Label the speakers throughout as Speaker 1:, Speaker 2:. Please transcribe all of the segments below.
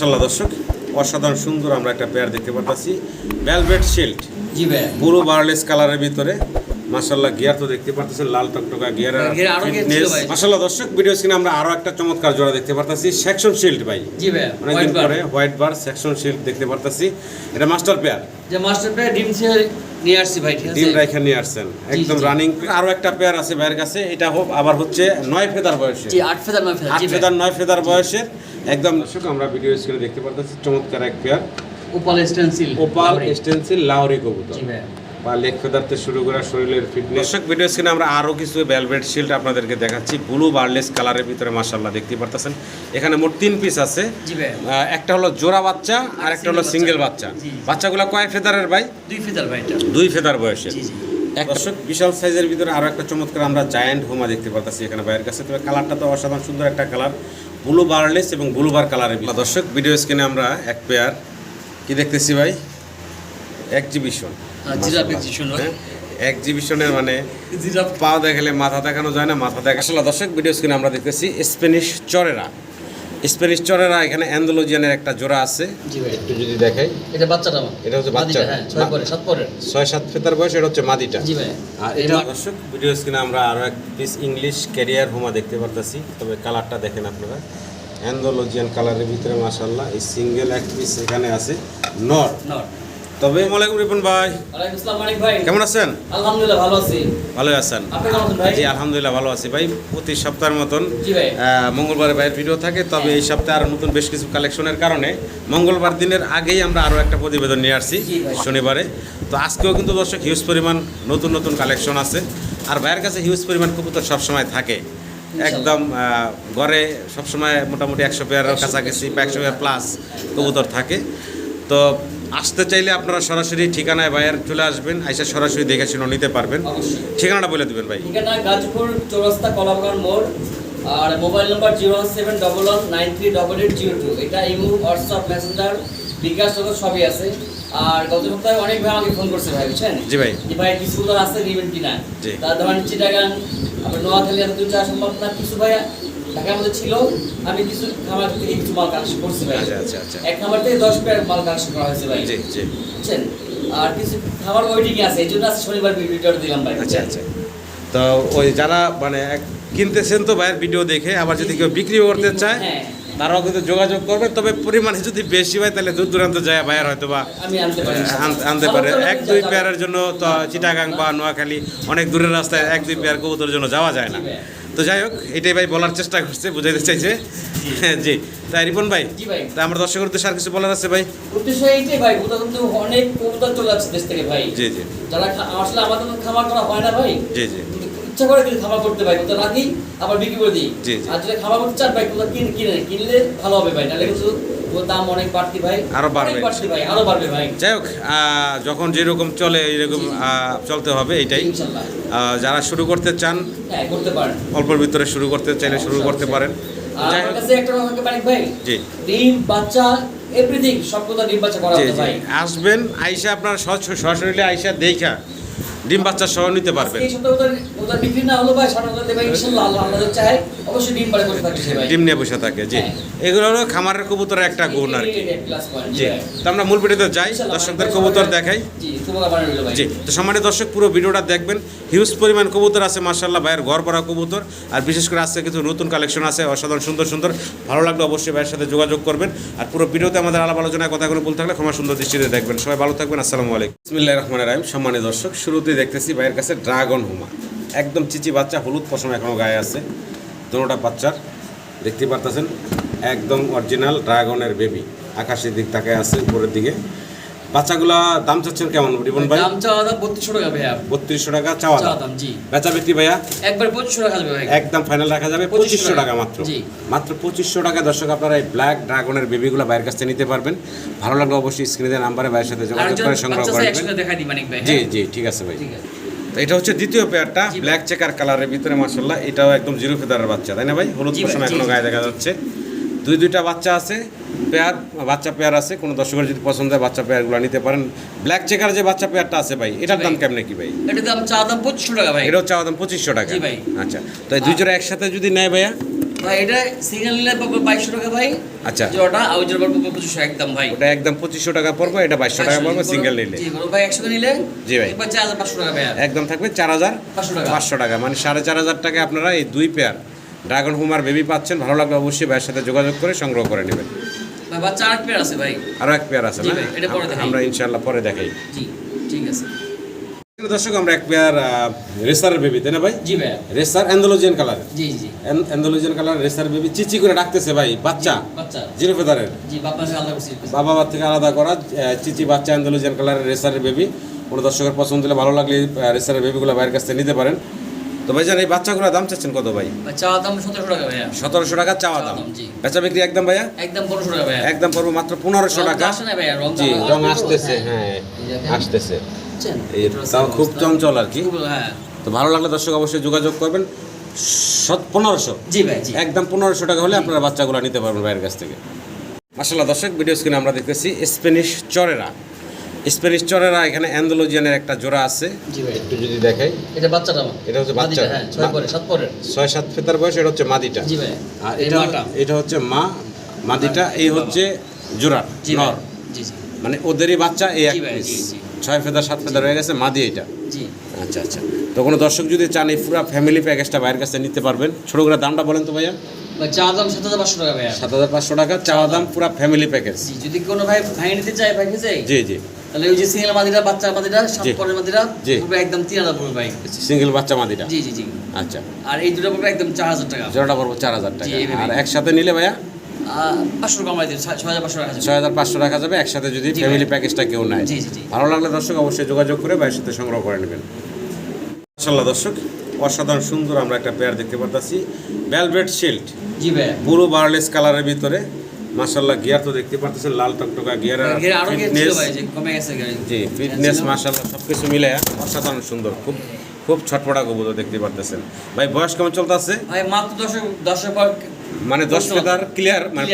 Speaker 1: মাশাল্লাহ দর্শক অসাধারণ সুন্দর আমরা একটা পেয়ার দেখতে পাচ্ছি ভেলভেট শিল্ড
Speaker 2: জি ভাই।
Speaker 1: পুরো বার্লেস কালারের ভিতরে। মাশাল্লাহ গিয়ার তো দেখতে পারতেছেন লাল টকটকা গিয়ার
Speaker 2: ভাই।
Speaker 1: মাশাল্লাহ দর্শক ভিডিও স্ক্রিনে আমরা আরও একটা চমৎকার জোড়া দেখতে পারতেছি সেকশন শিল্ড ভাই।
Speaker 2: জি ভাই
Speaker 1: অনেকদিন পরে হোয়াইট বার সেকশন শিল্ড দেখতে পারতেছি। এটা মাস্টার পেয়ার
Speaker 2: যে মাস্টার প্লে ডিম ছে নিয়ে আসছি ভাই ঠিক আছে?
Speaker 1: ডিম রাইখা নিয়ে আসছেন। একদম রানিং আরও একটা পেয়ার আছে ভাইয়ের কাছে এটা হোক আবার হচ্ছে নয় ফেদার বয়সে
Speaker 2: জি আট ফেদার নয় ফেদার।
Speaker 1: আট ফেদার নয় ফেদার বয়সের। একদম দর্শক আমরা ভিডিও স্ক্রিনে দেখতে পারতেছি চমৎকার এক pair
Speaker 2: opal stencil
Speaker 1: opal stencil Lahori কবুতর।
Speaker 2: জি ভাই
Speaker 1: বা লেগ ফেদারতে শুরু করা শরীরের ফিটনেস দর্শক ভিডিও স্ক্রিনে আমরা আরও কিছু ভেলভেট শিল্ড আপনাদেরকে দেখাচ্ছি। ব্লু বার্লেস কালারের ভিতরে মাশাল্লাহ দেখতে পারতেছেন। এখানে মোট তিন পিস আছে।
Speaker 2: জি ভাই
Speaker 1: একটা হলো জোড়া বাচ্চা আর একটা হলো সিঙ্গেল বাচ্চা। বাচ্চাগুলো কয় ফেদারের ভাই?
Speaker 2: দুই ফেদার ভাই এটা।
Speaker 1: দুই ফেদার বয়সের।
Speaker 2: জি জি।
Speaker 1: এক দর্শক বিশাল সাইজের ভিতরে আরও একটা চমৎকার আমরা জায়ান্ট হোমা দেখতে পাচ্ছি এখানে বাইরের কাছে। তবে কালারটা তো অসাধারণ সুন্দর একটা কালার ব্লু বার্লেস এবং ব্লু বার কালারের দর্শক ভিডিও স্ক্রিনে আমরা এক পেয়ার কি দেখতেছি ভাই? এক্সিবিশন
Speaker 2: জিরাফ exhibition,
Speaker 1: এক্সিবিশনের মানে
Speaker 2: জিরাফ।
Speaker 1: পা দেখালে মাথা দেখানো যায় না মাথা দেখা আসলে দর্শক ভিডিও স্ক্রিনে আমরা দেখতেছি স্প্যানিশ চরেরা। স্প্যানিশ চরেরা এখানে অ্যান্ডোলজিয়ানের একটা জোড়া আছে। একটু যদি দেখাই।
Speaker 2: এটা বাচ্চাটা
Speaker 1: এটা হচ্ছে
Speaker 2: বাচ্চা। হ্যাঁ ছয় সাত
Speaker 1: ফেতার বয়স এটা হচ্ছে মাদিটা। আর এটা দর্শক ভিডিও স্ক্রিনে আমরা আরও এক পিস ইংলিশ ক্যারিয়ার হোমা দেখতে পারতেছি। তবে কালারটা দেখেন আপনারা। অ্যান্ডোলজিয়ান কালারের ভিতরে মাসাল্লাহ এই সিঙ্গেল এক পিস এখানে আছে। নর।
Speaker 2: নট
Speaker 1: তবে আসসালামাইকুম রিপন ভাই।
Speaker 2: ওয়ালাইকুম আসসালাম মানিক ভাই।
Speaker 1: কেমন আছেন?
Speaker 2: আলহামদুলিল্লাহ ভালো আছি।
Speaker 1: ভালো আছেন। জি আলহামদুলিল্লাহ ভালো আছি ভাই। প্রতি সপ্তাহের মতন
Speaker 2: জি ভাই।
Speaker 1: আহ, মঙ্গলবারে ভাইয়ের ভিডিও থাকে। তবে এই সপ্তাহে আরও নতুন বেশ কিছু কালেকশনের কারণে মঙ্গলবার দিনের আগেই আমরা আরও একটা প্রতিবেদন নিয়ে আসছি শনিবারে। তো আজকেও কিন্তু দর্শক হিউজ পরিমাণ নতুন নতুন কালেকশন আছে। আর ভাইয়ের কাছে হিউজ পরিমাণ কবুতর সবসময় থাকে। একদম ঘরে সবসময় মোটামুটি একশো পেয়ারের কাছাকাছি বা একশো পেয়ার প্লাস কবুতর থাকে। তো আসতে চাইলে আপনারা সরাসরি ঠিকানায় ভাইয়ের চলে আসবেন আইসা সরাসরি দেখে শুনে নিতে পারবেন। ঠিকানাটা বলে দেবেন ভাই।
Speaker 2: ঠিকানা গাজীপুর চৌরাস্তা কলাবাগান মোড় আর mobile number zero seven double one nine three double eight zero two. এটা ইমো হোয়াটসঅ্যাপ মেসেঞ্জার বিকাশ জগৎ সবই আছে। আর গত সপ্তাহে অনেক ভাই আমাকে ফোন করছে ভাই বুঝছেন?
Speaker 1: জি ভাই।
Speaker 2: যে ভাই কিছু তো আছে নেবেন কিনা। তার ধরেন চিটাগান আবার নোয়াখালী এত দূর যাওয়া সম্ভব না? কিছু ভাই ঢাকার মধ্যে ছিল আমি কিছু খামার থেকে কিছু মাল কালেকশন করছি ভাই।
Speaker 1: আচ্ছা আচ্ছা আচ্ছা।
Speaker 2: এক খামার থেকে দশ মাল কালেকশন করা হয়েছে ভাই।
Speaker 1: জি জি।
Speaker 2: বুঝছেন? আর কিছু খাবার ওইটিকে আছে এই জন্য আজকে শনিবার ভিডিওটা দিলাম ভাই।
Speaker 1: আচ্ছা আচ্ছা। তো ওই যারা মানে কিনতেছেন তো ভাইয়ের ভিডিও দেখে আবার যদি কেউ বিক্রিও করতে চায়
Speaker 2: হ্যাঁ।
Speaker 1: তারাও কিন্তু যোগাযোগ করবে। তবে পরিমাণে যদি বেশি হয় তাহলে দূর দূরান্ত যায় ভাইয়ের হয়তো বা
Speaker 2: আনতে
Speaker 1: আনতে পারে। এক দুই পেয়ারের জন্য তো চিটাগাং বা নোয়াখালী অনেক দূরের রাস্তায় এক দুই পেয়ার কবুতরের জন্য যাওয়া যায় না। তো যাই হোক এটাই ভাই বলার চেষ্টা করছে বুঝাইতে চাইছে। হ্যাঁ, জি। তাই রিপন ভাই
Speaker 2: ভাই।
Speaker 1: তা আমার দর্শকের উদ্দেশ্যে আর কিছু বলার আছে ভাই?
Speaker 2: উদ্দেশ্য এইটাই ভাই কোথাও কিন্তু অনেক কবুতর চলে আসছে দেশ থেকে ভাই।
Speaker 1: জি জি।
Speaker 2: যারা আসলে আমাদের খামার করা হয় না ভাই।
Speaker 1: জি জি।
Speaker 2: ইচ্ছা করে কিন্তু খামার করতে ভাই কোথাও রাখি আবার বিক্রি করে দিই। আর যদি খামার করতে চান ভাই কোথাও কিনে কিনে কিনলে ভালো হবে ভাই নাহলে কিন্তু ওর দাম অনেক বাড়তি ভাই।
Speaker 1: আরও বাড়বে।
Speaker 2: ভাই আরও বাড়বে ভাই।
Speaker 1: যাই হোক যখন যেরকম চলে এইরকম চলতে হবে এটাই। যারা শুরু করতে চান
Speaker 2: হ্যাঁ করতে পারেন।
Speaker 1: অল্পের ভিতরে শুরু করতে চাইলে শুরু করতে পারেন।
Speaker 2: আর আমার কাছে একটা কথা মানিক ভাই
Speaker 1: জি।
Speaker 2: ডিম বাচ্চা এভরিথিং সব কথা ডিম বাচ্চা করা হবে ভাই।
Speaker 1: আসবেন আইসা আপনার সরাসরি আইসা দেখা। ডিম বাচ্চা সহ নিতে পারবেন
Speaker 2: ডিম
Speaker 1: নিয়ে বসে থাকে জি।
Speaker 2: হ্যাঁ।
Speaker 1: এগুলো হলো খামারের কবুতরের একটা গুণ আর কি। জি। তো আমরা মূল ভিডিওতে যাই দর্শকদের কবুতর দেখাই।
Speaker 2: জি
Speaker 1: তো সম্মানিত দর্শক পুরো ভিডিওটা দেখবেন। হিউজ পরিমাণ কবুতর আছে মার্শাল্লাহ ভাইয়ের ঘর ভরা কবুতর। আর বিশেষ করে আজকে কিছু নতুন কালেকশন আছে অসাধারণ সুন্দর সুন্দর। ভালো লাগলে অবশ্যই ভাইয়ের সাথে যোগাযোগ করবেন। আর পুরো ভিডিওতে আমাদের আলাপ আলোচনায় কথাগুলো বলতে থাকলে ক্ষমা সুন্দর দৃষ্টিতে দেখবেন। সবাই ভালো থাকবেন আসসালামু আলাইকুম। বিসমিল্লাহির রহমানির রহিম। সম্মানিত দর্শক শুরুতেই দেখতেছি, ভাইয়ের কাছে ড্রাগন হুমা। একদম চিচি বাচ্চা, হলুদ পশম এখনও গায়ে আছে। দুটা বাচ্চার, দেখতে পারতেছেন, একদম অরিজিনাল ড্রাগনের বেবি আকাশের দিক তাকায় আছে, উপরের দিকে। বাচ্চাগুলা দাম চাচ্ছেন কেমন রিবন ভাই?
Speaker 2: দাম চাওয়া দাম বত্রিশশো টাকা ভাইয়া।
Speaker 1: বত্রিশশো টাকা চাওয়া দাম।
Speaker 2: জি।
Speaker 1: বেচা বিক্রি ভাইয়া?
Speaker 2: একবার পঁচিশশো টাকা ভাই
Speaker 1: একদম ফাইনাল রাখা যাবে পঁচিশশো টাকা। মাত্র। মাত্র পঁচিশশো টাকা। দর্শক আপনারা এই ব্ল্যাক ড্রাগনের বেবিগুলো বাইরের কাছ থেকে নিতে পারবেন। ভালো লাগলে অবশ্যই স্ক্রিনে নাম্বারে ভাইয়ের সাথে যোগাযোগ করে সংগ্রহ করবেন। জি
Speaker 2: হ্যাঁ?
Speaker 1: জি ঠিক আছে ভাই।
Speaker 2: ঠিক আছে।
Speaker 1: তো এটা হচ্ছে দ্বিতীয় পেয়ারটা ব্ল্যাক চেকার কালারের ভিতরে মার্শাল্লাহ এটাও একদম জিরো ফেদারের বাচ্চা তাই না ভাই? হলুদ
Speaker 2: ভাই, এখনও
Speaker 1: গায়ে দেখা যাচ্ছে। দুই দুইটা বাচ্চা আছে পেয়ার বাচ্চা পেয়ার আছে কোনো দর্শকের যদি পছন্দ হয় বাচ্চা পেয়ারগুলো নিতে পারেন। ব্ল্যাক চেকার যে বাচ্চা পেয়ারটা আছে ভাই এটার দাম। কেমনে কি ভাই?
Speaker 2: এটার দাম চাওয়া দাম পঁচিশশো টাকা ভাই।
Speaker 1: এটাও চাওয়া দাম পঁচিশশো টাকা।
Speaker 2: ভাই।
Speaker 1: আচ্ছা তো এই দুই জোড়া একসাথে যদি নেয় ভাইয়া?
Speaker 2: ভাই এটা সিঙ্গেল নিলে বাইশশো টাকা ভাই।
Speaker 1: আচ্ছা।
Speaker 2: জোড়াটা ওই জোড়া পাবো পঁচিশশো একদম ভাই।
Speaker 1: ওটা একদম পঁচিশশো টাকা পড়বে এটা বাইশশো টাকা পড়বে সিঙ্গেল নিলে।
Speaker 2: জি ভাই একশো নিলে?
Speaker 1: জি ভাই।
Speaker 2: চার হাজার পাঁচশো টাকা
Speaker 1: একদম থাকবে চার হাজার
Speaker 2: পাঁচশো টাকা।
Speaker 1: পাঁচশো টাকা মানে সাড়ে চার হাজার টাকা আপনারা এই দুই পেয়ার ড্রাগন হুমার বেবি পাচ্ছেন ভালো লাগবে অবশ্যই ভাইয়ের সাথে যোগাযোগ করে সংগ্রহ করে নেবেন।
Speaker 2: বাচ্চা আট পেয়ার আছে ভাই।
Speaker 1: আরও এক পেয়ার আছে। আমরা ইনশাল্লাহ পরে দেখাই।
Speaker 2: জি ঠিক আছে।
Speaker 1: দর্শক আমরা এক পেয়ার রেসারের বেবি তাই না ভাই?
Speaker 2: জি ভাই
Speaker 1: রেসার অ্যান্ডোলজিয়ান কালার
Speaker 2: জি জি
Speaker 1: অ্যান্ডোলজিয়ান কালার রেসার বেবি চিচি করে ডাকতেছে ভাই বাচ্চা।
Speaker 2: বাচ্চা।
Speaker 1: জিরো ফেদারের।
Speaker 2: জি বাবা আলাদা করছি।
Speaker 1: বাবা থেকে আলাদা করা চিচি বাচ্চা অ্যান্ডোলজিয়ান কালারের রেসারের বেবি। কোনো দর্শকের পছন্দ হলে ভালো লাগলে রেসারের বেবিগুলো বাইরের কাছ থেকে নিতে পারেন। তো ভাই জান এই বাচ্চাগুলোর দাম চাচ্ছেন কত ভাই?
Speaker 2: দাম সতেরোশো টাকা ভাইয়া।
Speaker 1: সতেরোশো টাকা চাওয়া দাম। বেচা বিক্রি একদম ভাইয়া?
Speaker 2: একদম পনেরোশো টাকা ভাইয়া।
Speaker 1: একদম পড়ব মাত্র পনেরোশো টাকা। জি রং আসতেছে হ্যাঁ। আসতেছে। তাও খুব চঞ্চল আর কি।
Speaker 2: হ্যাঁ।
Speaker 1: তো ভালো লাগলে দর্শক অবশ্যই যোগাযোগ করবেন। পনেরোশো।
Speaker 2: জি ভাই
Speaker 1: একদম পনেরোশো টাকা হলে আপনারা বাচ্চাগুলো নিতে পারবেন ভাইয়ের কাছ থেকে। মাসাল্লাহ দর্শক ভিডিও স্ক্রিনে আমরা দেখতেছি স্প্যানিশ চরেরা। স্প্যানিশ এখানে অ্যান্ডোলজিয়ানের একটা জোড়া আছে। একটু যদি দেখাই।
Speaker 2: এটা বাচ্চাটা
Speaker 1: এটা হচ্ছে বাচ্চা।
Speaker 2: হ্যাঁ ছয় পরে সাত পরে
Speaker 1: ছয় সাত ফেতার বয়স এটা হচ্ছে মাদিটা।
Speaker 2: জি ভাই
Speaker 1: আর এটা এটা হচ্ছে মা মাদিটা এই হচ্ছে জোড়া নর।
Speaker 2: জি জি।
Speaker 1: মানে ওদেরই বাচ্চা এই এক পিস। ছয় ফেদার সাত ফেদার হয়ে গেছে মাদি এটা
Speaker 2: জি।
Speaker 1: আচ্ছা আচ্ছা। তো কোনো দর্শক যদি চান এই পুরো ফ্যামিলি প্যাকেজটা বাইরের কাছে নিতে পারবেন। ছোটো করে দামটা বলেন তো ভাইয়া।
Speaker 2: দাম সাত হাজার পাঁচশো টাকা ভাইয়া।
Speaker 1: সাত হাজার পাঁচশো টাকা চাওয়া দাম পুরো ফ্যামিলি প্যাকেজ
Speaker 2: যদি কোনো ভাই ভাই নিতে চায়
Speaker 1: জি জি।
Speaker 2: তাহলে ওই যে সিঙ্গেল মাদিরা বাচ্চা মাদিরা সাত
Speaker 1: জি।
Speaker 2: মাদিরা পুরো একদম তিন হাজার পড়বে ভাই।
Speaker 1: সিঙ্গেল বাচ্চা
Speaker 2: জি জি জি।
Speaker 1: আচ্ছা।
Speaker 2: আর এই দুটো পড়বে একদম চার হাজার টাকা।
Speaker 1: জোড়াটা পড়ব চার হাজার টাকা। আর একসাথে নিলে ভাইয়া?
Speaker 2: পাঁচশো কমাই দিন ছয় হাজার পাঁচশো
Speaker 1: যাবে। একসাথে যদি ফ্যামিলি প্যাকেজটা কেউ নেয়। ভালো লাগলে দর্শক অবশ্যই যোগাযোগ করে ভাইয়ের সাথে সংগ্রহ করে নেবেন। মাসাল্লাহ দর্শক অসাধারণ সুন্দর আমরা একটা পেয়ার দেখতে পারতাছি। ভেলভেট শিল্ড
Speaker 2: জি ভাই
Speaker 1: পুরো বার্লেস কালারের ভিতরে। মাসাল্লাহ গিয়ার তো দেখতে পারতেছেন লাল টকটকা গিয়ার আর ফিটনেস
Speaker 2: কমে গেছে
Speaker 1: জি ফিটনেস মাসাল্লাহ সব কিছু মিলে অসাধারণ সুন্দর। খুব খুব ছটপটা কবুতর দেখতে পারতেছেন। ভাই বয়স কেমন চলতেছে?
Speaker 2: ভাই মাত্র দশ পর
Speaker 1: মানে দশ
Speaker 2: দশ
Speaker 1: পেতার ক্লিয়ার মানে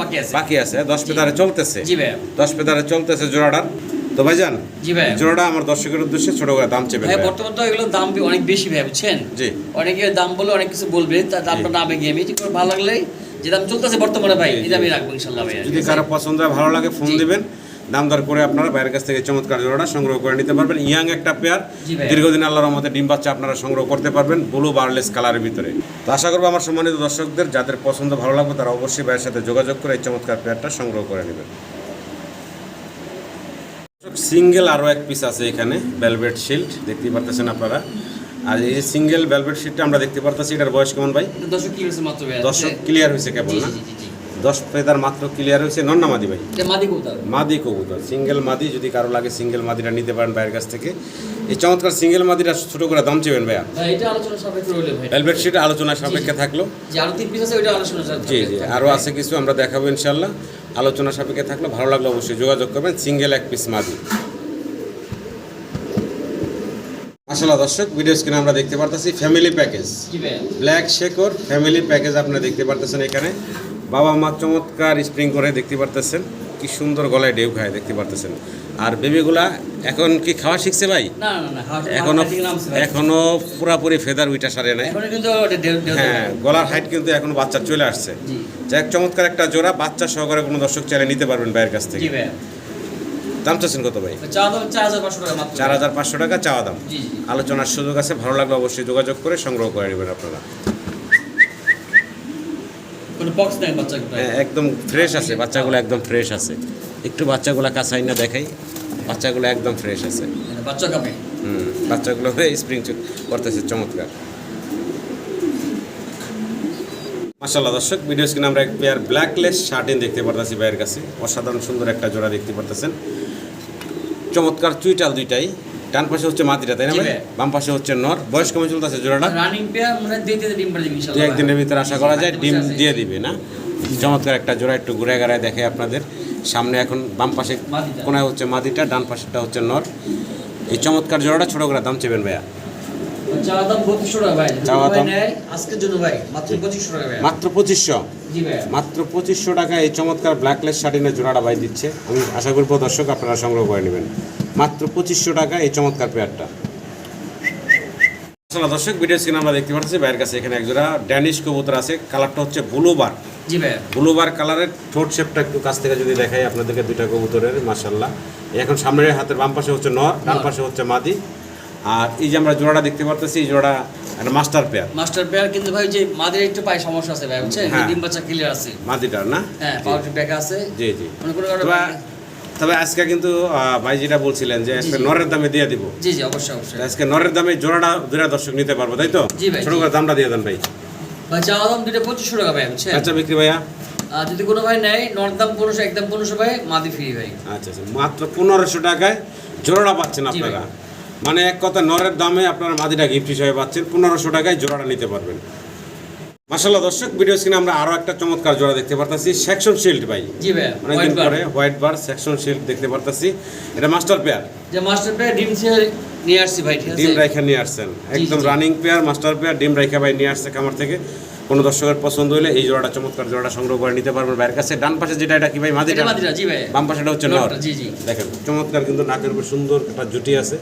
Speaker 2: বাকি আছে।
Speaker 1: বাকি আছে দশ পেতারে চলতেছে।
Speaker 2: জি ভাই
Speaker 1: দশ পেতারে চলতেছে জোড়াটার। তো ভাইজান
Speaker 2: জি ভাই।
Speaker 1: জোড়াটা আমার দর্শকের উদ্দেশ্যে ছোট করে দাম চেপে
Speaker 2: ভাই বর্তমান তো এগুলো দাম অনেক বেশি ভাই বুঝছেন?
Speaker 1: জি।
Speaker 2: অনেকে দাম বলে অনেক কিছু বলবে তার দামটা না গিয়ে আমি ভালো লাগলে যে দাম চলতেছে বর্তমানে ভাই এই দামই রাখব ইনশাল্লাহ ভাই
Speaker 1: যদি কারও পছন্দ হয় ভালো লাগে ফোন দিবেন। দাম দর করে আপনারা বাইরের কাছ থেকে চমৎকার জোড়াটা সংগ্রহ করে নিতে পারবেন। ইয়াং একটা পেয়ার দীর্ঘদিন আল্লাহর মধ্যে ডিম বাচ্চা আপনারা সংগ্রহ করতে পারবেন ব্লু বার্লেস কালারের ভিতরে। তো আশা করব আমার সম্মানিত দর্শকদের যাদের পছন্দ ভালো লাগবে তারা অবশ্যই ভাইয়ের সাথে যোগাযোগ করে এই চমৎকার পেয়ারটা সংগ্রহ করে নেবেন। সিঙ্গেল আরও এক পিস আছে এখানে ভেলভেট শিল্ড দেখতে পারতেছেন আপনারা। আর এই সিঙ্গেল ভেলভেট শিল্ডটা আমরা দেখতে পারতেছি এটার বয়স কেমন ভাই?
Speaker 2: দর্শক
Speaker 1: ক্লিয়ার হয়েছে কেবল না? দশ ফেদার মাত্র ক্লিয়ার হয়েছে ভাই?
Speaker 2: এটা মাদি কবুতর।
Speaker 1: মাদি কবুতর সিঙ্গেল মাদি যদি কারও লাগে সিঙ্গেল মাদিটা নিতে পারেন ভাইয়ের কাছ থেকে। এই চমৎকার সিঙ্গেল মাদিটা ছোট করে দাম চেবেন ভাইয়া?
Speaker 2: ভাই আলোচনা সাপেক্ষে
Speaker 1: ভেলভেট শিট আলোচনা সাপেক্ষে থাকল। জি জি আরও আছে কিছু আমরা দেখাবো ইনশাল্লাহ আলোচনা সাপেক্ষে থাকলে ভালো লাগল অবশ্যই যোগাযোগ করবেন সিঙ্গেল এক পিস মাদি। আসলে দর্শক ভিডিও স্ক্রিনে আমরা দেখতে পারতেছি family package black checker family package আপনারা দেখতে পারতেছেন এখানে। বাবা মা চমৎকার স্প্রিং করে দেখতে পারতেছেন। কি সুন্দর গলায় ডেউ খায় দেখতে পারতেছেন। আর বেবিগুলা এখন কি খাওয়া শিখছে ভাই?
Speaker 2: এখনও
Speaker 1: এখনও পুরাপুরি ফেদার উইটা সারে নাই। হ্যাঁ গলার হাইট কিন্তু এখনও বাচ্চা চলে আসছে। যাক চমৎকার একটা জোড়া। বাচ্চা সহকারে কোনো দর্শক চাইলে নিতে পারবেন ভাইয়ের কাছ থেকে। দাম চাচ্ছেন কত ভাই?
Speaker 2: চার হাজার পাঁচশো টাকা
Speaker 1: চাওয়া দাম। আলোচনার সুযোগ আছে ভালো লাগলে অবশ্যই যোগাযোগ করে সংগ্রহ করে নেবেন আপনারা।
Speaker 2: কোনো বক্স নেই বাচ্চা
Speaker 1: হ্যাঁ, একদম ফ্রেশ আছে বাচ্চাগুলো একদম ফ্রেশ আছে। একটু বাচ্চাগুলো কাছাই না দেখাই বাচ্চাগুলো একদম ফ্রেশ আছে।
Speaker 2: বাচ্চা কাপে?
Speaker 1: হুম বাচ্চাগুলো স্প্রিং করতেছে চমৎকার। মাসাল্লাহ দর্শক ভিডিও স্ক্রিনে আমরা এক পেয়ার ব্ল্যাকলেস শার্টিন দেখতে পারতেছি ভাইয়ের কাছে। অসাধারণ সুন্দর একটা জোড়া দেখতে পারতেছেন। চমৎকার চুইটাল দুইটাই। ডান পাশে হচ্ছে মাটিটা তাই না। বাম পাশে হচ্ছে নর। বয়স কেমন চলতেছে জোড়াটা?
Speaker 2: রানিং পেয়ার মানে দিয়ে ডিম ইনশাআল্লাহ।
Speaker 1: একদিনের ভিতরে আশা করা যায় ডিম দিয়ে দিবে না? চমৎকার একটা জোড়া একটু ঘুরে গাড়ায় দেখে আপনাদের। সামনে এখন বাম পাশে
Speaker 2: মাদিটা।
Speaker 1: কোনায় হচ্ছে মাদিটা ডান পাশেরটা হচ্ছে নর। এই চমৎকার জোড়াটা ছোট করে দাম চেবেন ভাইয়া।
Speaker 2: চা দাম বত্রিশশো টাকা ভাই।
Speaker 1: চাওয়া দাম?
Speaker 2: আজকের জন্য ভাই মাত্র পঁচিশশো টাকা
Speaker 1: মাত্র পঁচিশশো। মাত্র পঁচিশশো টাকা এই চমৎকার ব্ল্যাকলেস শার্টিনের জোড়াটা ভাই দিচ্ছে। আমি আশা করব দর্শক আপনারা সংগ্রহ করে নেবেন। মাত্র পঁচিশশো টাকা এই চমৎকার পেয়ারটা দর্শক ভিডিও স্ক্রিন আমরা দেখতে পাচ্ছি বাইরের কাছে এখানে একজোড়া ড্যানিশ কবুতর আছে। কালারটা হচ্ছে ব্লুবার
Speaker 2: জি ভাইয়া।
Speaker 1: ব্লুবার কালারের ঠোঁট শেপটা একটু কাছ থেকে যদি দেখাই আপনাদেরকে দুইটা কবুতরের মাসাল্লাহ এখন সামনের হাতের বাম পাশে হচ্ছে নর ডান পাশে হচ্ছে মাদি। আর এই যে আমরা জোড়াটা দেখতে পারতেছি এই জোড়া একটা মাস্টার পেয়ার
Speaker 2: মাস্টার পেয়ার কিন্তু ভাই যে মাদের একটু পায়ে সমস্যা আছে ভাই বুঝছেন?
Speaker 1: হ্যাঁ।
Speaker 2: ডিম বাচ্চা ক্লিয়ার আছে।
Speaker 1: মাদিটার না?
Speaker 2: হ্যাঁ পাউডার ব্যাগ আছে।
Speaker 1: জি জি। তবে আজকে কিন্তু ভাই যেটা বলছিলেন যে আজকে নরের দামে দিয়ে দিব।
Speaker 2: জি জি অবশ্যই অবশ্যই।
Speaker 1: আজকে নরের দামে জোড়াটা দুটা দর্শক নিতে পারব তাই তো?
Speaker 2: জি ভাই,
Speaker 1: ছোট করে দামটা দিয়ে দেন ভাই।
Speaker 2: ভাই চাওয়া দাম দুটো পঁচিশশো টাকা ভাই বুঝছেন?
Speaker 1: আচ্ছা বিক্রি ভাইয়া।
Speaker 2: যদি কোনো ভাই নেয় নর দাম পনেরোশো একদম পনেরোশো ভাই মাদি ফ্রি ভাই।
Speaker 1: আচ্ছা আচ্ছা। মাত্র পনেরোশো টাকায় জোড়াটা পাচ্ছেন আপনারা। মানে এক কথা নরের দামে আপনারা মাদিটা গিফট হিসেবে পাচ্ছেন পনেরোশো টাকায় জোড়াটা নিতে পারবেন। মাসাল্লাহ দর্শক ভিডিও স্ক্রিনে আমরা আরও একটা চমৎকার জোড়া দেখতে পারতাছি সেকশন শিল্ড ভাই।
Speaker 2: জি ভাই
Speaker 1: অনেকদিন পরে হোয়াইট বার সেকশন শিল্ড দেখতে পারতাছি। এটা মাস্টার পেয়ার
Speaker 2: যে মাস্টার পেয়ার ডিম নিয়ে আসছি ভাই ঠিক আছে?
Speaker 1: ডিম রাইখা নিয়ে আসছেন। একদম রানিং পেয়ার মাস্টার পেয়ার ডিম রাইখা ভাই নিয়ে আসছে কামার থেকে। কোনো দর্শকের পছন্দ হলে এই জোড়াটা চমৎকার জোড়াটা সংগ্রহ করে নিতে পারবেন ভাইয়ের কাছে। ডান পাশে যেটা এটা কি ভাই মাদিটা? বাম পাশেটা হচ্ছে নর। দেখেন চমৎকার কিন্তু নাকের উপর সুন্দর একটা জুটি আছে।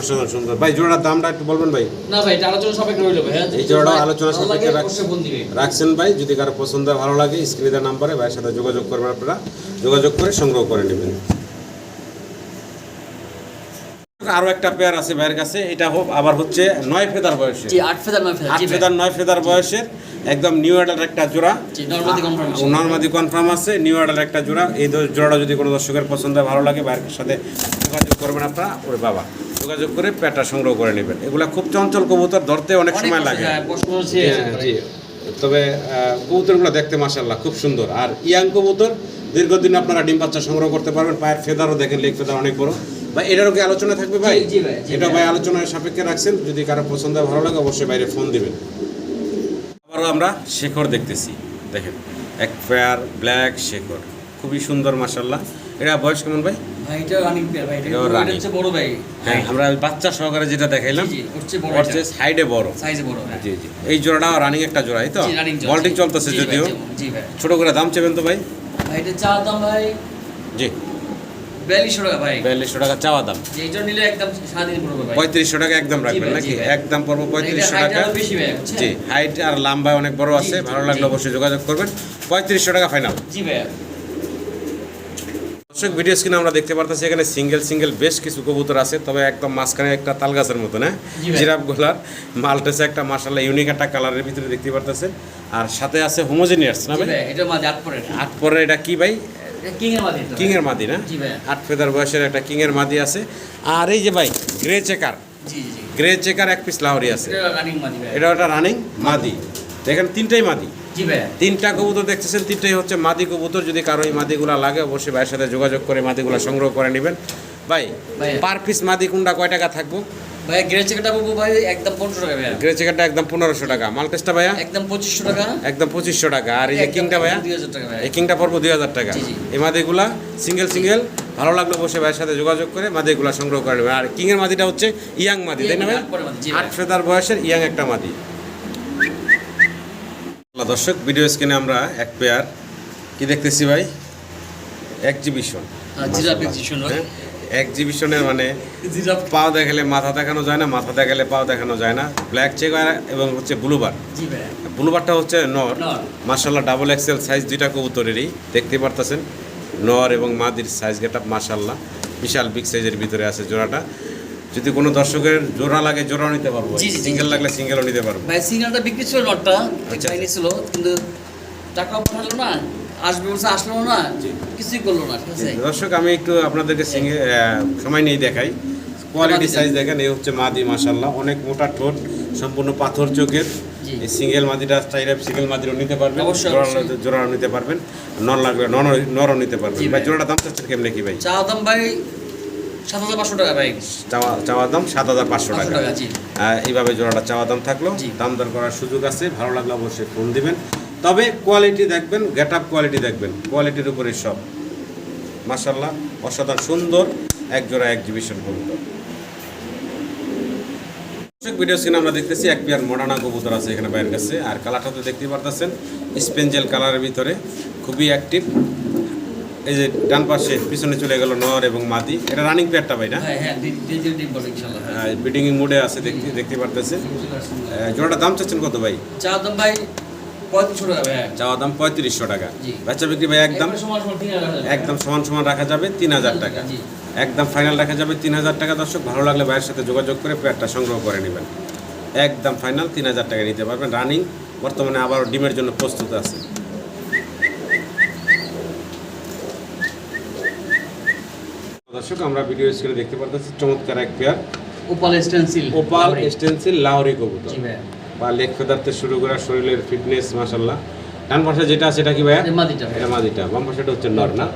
Speaker 1: অসাধারণ সুন্দর। ভাই জোড়ার দামটা একটু বলবেন ভাই?
Speaker 2: না ভাই এটা আলোচনা সাপেক্ষে রইল ভাই হ্যাঁ?
Speaker 1: এই জোড়াটাও আলোচনা সাপেক্ষে রাখছেন ভাই যদি কারও পছন্দ ভালো লাগে স্ক্রিনে দেওয়া নাম্বারে ভাইয়ের সাথে যোগাযোগ করবেন আপনারা। যোগাযোগ করে সংগ্রহ করে নেবেন। আরও একটা পেয়ার আছে ভাইয়ের কাছে এটা হোক আবার হচ্ছে নয় ফেদার বয়সে
Speaker 2: আট ফেদার নয় ফেদার
Speaker 1: আট ফেদার নয় ফেদার বয়সের। একদম নিউ অ্যাডাল একটা জোড়া।
Speaker 2: নর্মাদি
Speaker 1: কনফার্ম আছে। নিউ অ্যাডাল একটা জোড়া। এই জোড়াটা যদি কোনো দর্শকের পছন্দ হয়, ভালো লাগে ভাইয়ের সাথে যোগাযোগ করবেন আপনারা ওর বাবা। যোগাযোগ করে পেয়ারটা সংগ্রহ করে নেবেন। এগুলা খুব চঞ্চল কবুতর ধরতে অনেক সময় লাগে।
Speaker 2: হ্যাঁ,
Speaker 1: হ্যাঁ, জি। তবে কবুতরগুলো দেখতে মাসাল্লাহ খুব সুন্দর। আর ইয়াং কবুতর দীর্ঘদিন আপনারা ডিম বাচ্চা সংগ্রহ করতে পারবেন। পায়ের ফেদারও দেখেন লেগ ফেদার অনেক বড়। ভাই এটারও কি আলোচনা থাকবে ভাই? এটা
Speaker 2: ভাই।
Speaker 1: আলোচনার সাপেক্ষে রাখছেন। যদি কারও পছন্দ ভালো লাগে অবশ্যই বাইরে ফোন দিবেন। আমরা শেখর দেখতেছি। দেখেন এক পেয়ার ব্ল্যাক শেখর। খুবই সুন্দর মাসাল্লাহ এটা বয়স কেমন ভাই? হ্যাঁ আমরা বাচ্চা সহকারে যেটা দেখাইলাম
Speaker 2: বড়
Speaker 1: সাইডে
Speaker 2: হ্যাঁ।
Speaker 1: জি জি। এই জোড়াটা রানিং একটা জোড়া তো? চলতেছে যদিও। ছোট করে দাম চেবেন তো ভাই?
Speaker 2: ভাই চা দাম ভাই
Speaker 1: জি।
Speaker 2: বিয়াল্লিশশো টাকা ভাই।
Speaker 1: বিয়াল্লিশশো টাকা চাওয়া দাম।
Speaker 2: এইটা নিলে একদম সারাদিন পড়বে ভাই।
Speaker 1: পঁয়ত্রিশশো টাকা একদম রাখবেন নাকি? একদম পড়ব টাকা।
Speaker 2: আরও বেশি ভাই
Speaker 1: জি হাইট আর লাম্বা অনেক বড় আছে। ভালো লাগলে অবশ্যই যোগাযোগ করবেন। পঁয়ত্রিশশো টাকা ফাইনাল
Speaker 2: জি ভাই
Speaker 1: দর্শক ভিডিও স্ক্রিনে আমরা দেখতে পারতেছি এখানে সিঙ্গেল সিঙ্গেল বেশ কিছু কবুতর আছে। তবে একদম মাঝখানে একটা তাল গাছের মতো না
Speaker 2: জি ভাই।
Speaker 1: গোলার মালটেসে একটা মার্শাল্লাহ ইউনিক একটা কালারের ভিতরে দেখতে পারতেছেন। আর সাথে আছে হোমোজেনিয়াস না ভাই?
Speaker 2: আট পরে
Speaker 1: এটা কি ভাই?
Speaker 2: কিং এর
Speaker 1: মাদি না? আট ফেদার বয়সের একটা কিং এর মাদি আছে। আর এই যে ভাই গ্রে চেকার। গ্রে চেকার এক পিস লাহরি আছে।
Speaker 2: এটা
Speaker 1: একটা রানিং মাদি দেখেন তিনটাই মাদি। তিনটা কবুতর দেখতেছেন তিনটাই হচ্ছে মাদি কবুতর। যদি কারও এই মাদিগুলা লাগে অবশ্যই ভাইয়ের সাথে যোগাযোগ করে মাদিগুলা সংগ্রহ করে নেবেন। ভাই। পার পিস মাদি কুন্ডা কয় টাকা থাকব?
Speaker 2: ভাই গ্রে চেকটা পাবো ভাই একদম পনেরোশো টাকা ভাই
Speaker 1: গ্রে চেকারটা একদম পনেরোশো টাকা। মালটেসটা ভাইয়া?
Speaker 2: একদম পঁচিশশো টাকা।
Speaker 1: একদম পঁচিশশো টাকা। আর এই যে কিংটা ভাইয়া?
Speaker 2: দুই হাজার টাকা ভাই
Speaker 1: এই কিংটা পড়ব দুই হাজার টাকা। এই মাদিগুলা সিঙ্গেল সিঙ্গেল ভালো লাগল বসে ভাইয়ের সাথে যোগাযোগ করে মাদিগুলা সংগ্রহ করে আর কিংয়ের মাদিটা হচ্ছে ইয়াং মাদি তাই না ভাই
Speaker 2: আট
Speaker 1: ফেদার বয়সের ইয়াং একটা মাদি। দর্শক ভিডিও স্ক্রিনে আমরা এক পেয়ার কি দেখতেছি ভাই? এক্সিবিশন
Speaker 2: জিরাফ ভাই।
Speaker 1: এক্সিবিশনের মানে পাও দেখালে মাথা দেখানো যায় না মাথা দেখালে পাও দেখানো যায় না। ব্ল্যাক চেক এবং হচ্ছে ব্লুবার ব্লুবারটা হচ্ছে নর। মার্শাল্লাহ ডাবল এক্সেল সাইজ দুইটা কবুতরেরই। দেখতে পারতেছেন? নর এবং মাদির সাইজ গেট আপ মার্শাল্লাহ বিশাল বিগ সাইজের ভিতরে আছে জোড়াটা। যদি কোনো দর্শকের জোড়া লাগে জোড়াও নিতে পারব সিঙ্গেল লাগলে সিঙ্গেলও নিতে পারব।
Speaker 2: ভাই সিগন্যালটা বিক্রি ছিল নটটা
Speaker 1: আচ্ছা।
Speaker 2: ছিল কিন্তু টাকা পাঠালো না। আসবে বলছে আসলো না। কিছুই করল না ঠিক আছে?
Speaker 1: দর্শক আমি একটু আপনাদেরকে সিঙ্গে সময় নিয়ে দেখাই। কোয়ালিটি সাইজ দেখেন এই হচ্ছে মাদি মাশাল্লাহ অনেক মোটা ঠোঁট সম্পূর্ণ পাথর চোখের। এই সিঙ্গেল মাদিটা চাইলে সিঙ্গেল মাদিরও নিতে পারবেন। জোড়াও নিতে পারবেন। নর লাগলে নর নরও নিতে পারবেন। ভাই। জোড়াটা দাম চাচ্ছেন কেমনে কি ভাই?
Speaker 2: চা দাম ভাই সাত হাজার পাঁচশো টাকা ভাই।
Speaker 1: চাওয়া চাওয়া দাম সাত হাজার পাঁচশো টাকা। এইভাবে জোড়াটা চাওয়া দাম থাকল। দাম দর করার সুযোগ আছে। ভালো লাগলে অবশ্যই ফোন দিবেন। তবে কোয়ালিটি দেখবেন গেট আপ কোয়ালিটি দেখবেন কোয়ালিটির উপরে সব। মাসাল্লাহ অসাধারণ সুন্দর এক জোড়া এক্সিবিশন কবুতর ভিডিও সিনে আমরা দেখতেছি এক পেয়ার মোডানা কবুতর আছে এখানে বাইরের কাছে আর কালারটা তো দেখতেই পারতেছেন স্পেঞ্জেল কালারের ভিতরে খুবই অ্যাক্টিভ এই যে ডান পাশে পিছনে চলে গেল নর এবং মাদি। এটা রানিং পেয়ারটা ভাই না?
Speaker 2: হ্যাঁ হ্যাঁ হ্যাঁ।
Speaker 1: বিডিং মোডে আছে দেখতে দেখতে পারতেছে। আহ, জোড়াটার দাম চাচ্ছেন কত ভাই?
Speaker 2: চা দাম ভাই
Speaker 1: চাওয়া দাম পঁয়ত্রিশশো টাকা। বেচা বিক্রি ভাই একদম
Speaker 2: একদম সমান সমান
Speaker 1: রাখা যাবে তিন হাজার টাকা। একদম ফাইনাল রাখা যাবে তিন হাজার টাকা। দর্শক ভালো লাগলে ভাইয়ের সাথে যোগাযোগ করে পেয়ারটা সংগ্রহ করে নেবেন। একদম ফাইনাল তিন হাজার টাকা নিতে পারবেন। রানিং বর্তমানে আবারও ডিমের জন্য প্রস্তুত আছে। দর্শক আমরা ভিডিও স্ক্রিনে দেখতে পাচ্ছি চমৎকার এক pair.
Speaker 2: Opal stencil
Speaker 1: opal stencil Lahori কবুতর। বা লেগ ফেদারতে শুরু করা শরীরের ফিটনেস মাসাল্লাহ ডান পাশে যেটা সেটা কি ভাইয়া?
Speaker 2: এটা মাদিটা
Speaker 1: এটা বাম পাশেটা হচ্ছে নর না?